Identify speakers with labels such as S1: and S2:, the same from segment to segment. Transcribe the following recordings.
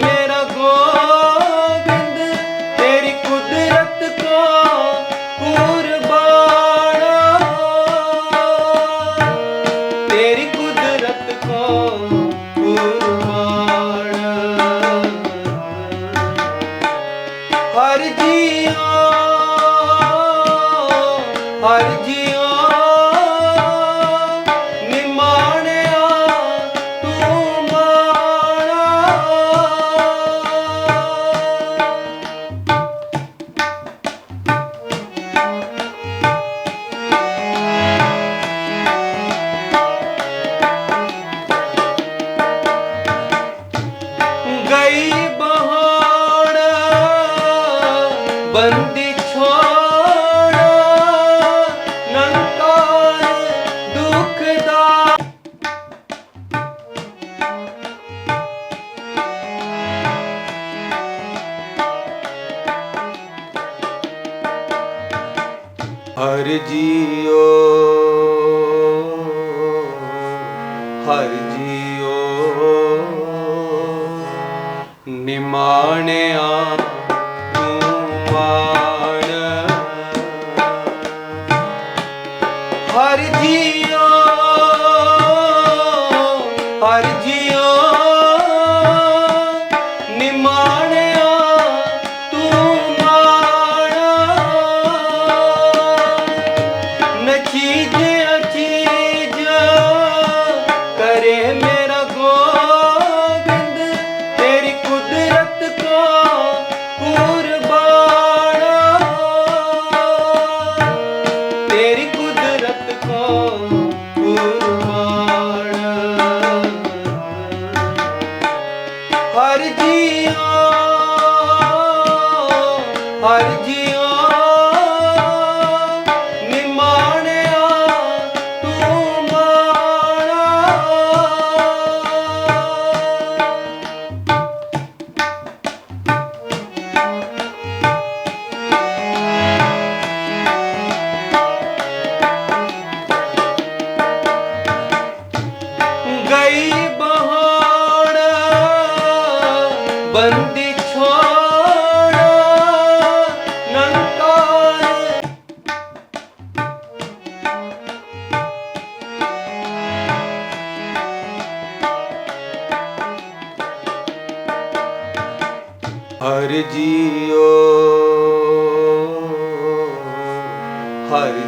S1: yeah. ਗਈ ਬਹਾਣ ਬੰਦੀ ਛੋੜ ਨੰਕਾਰ ਦੁੱਖ ਨਿਮਾਣਿਆ ਹਰ ਜੀਓ ਹਰ ਜੀਓ ਹਰ ਜੀਓ ਹਰ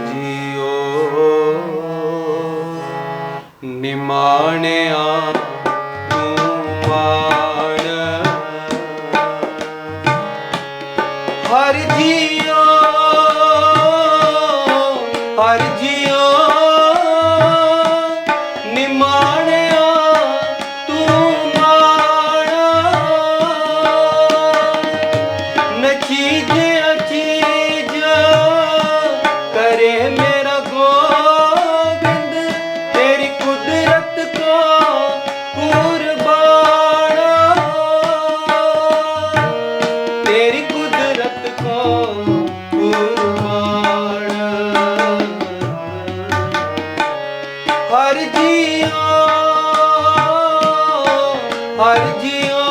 S1: Pode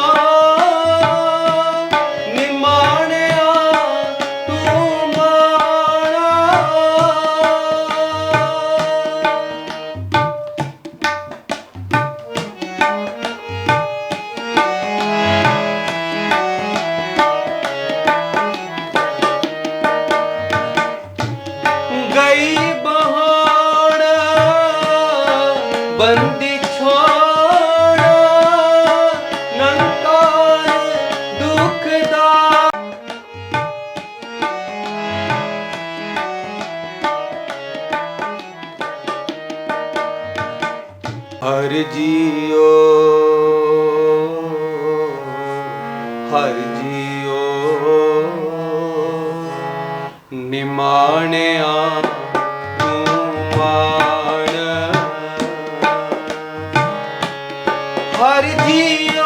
S1: ਜੀਓ। ਹਰ ਜੀਓ। ਨਿਮਾਣਿਆ ਤੂੰ ਮਾਣ। ਜੀਓ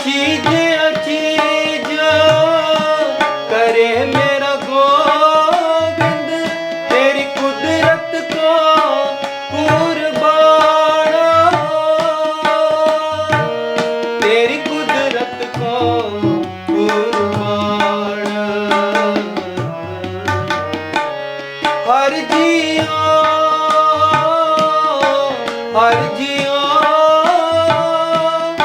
S1: ਅਚੀਜ ਅਚੀਜ। ਕਰੇ ਮੇਰਾ ਗੋਬਿੰਦ ਤੇਰੀ ਕੁਦਰਤ ਕੋ ਕੁਰਬਾਨ। ਤੇਰੀ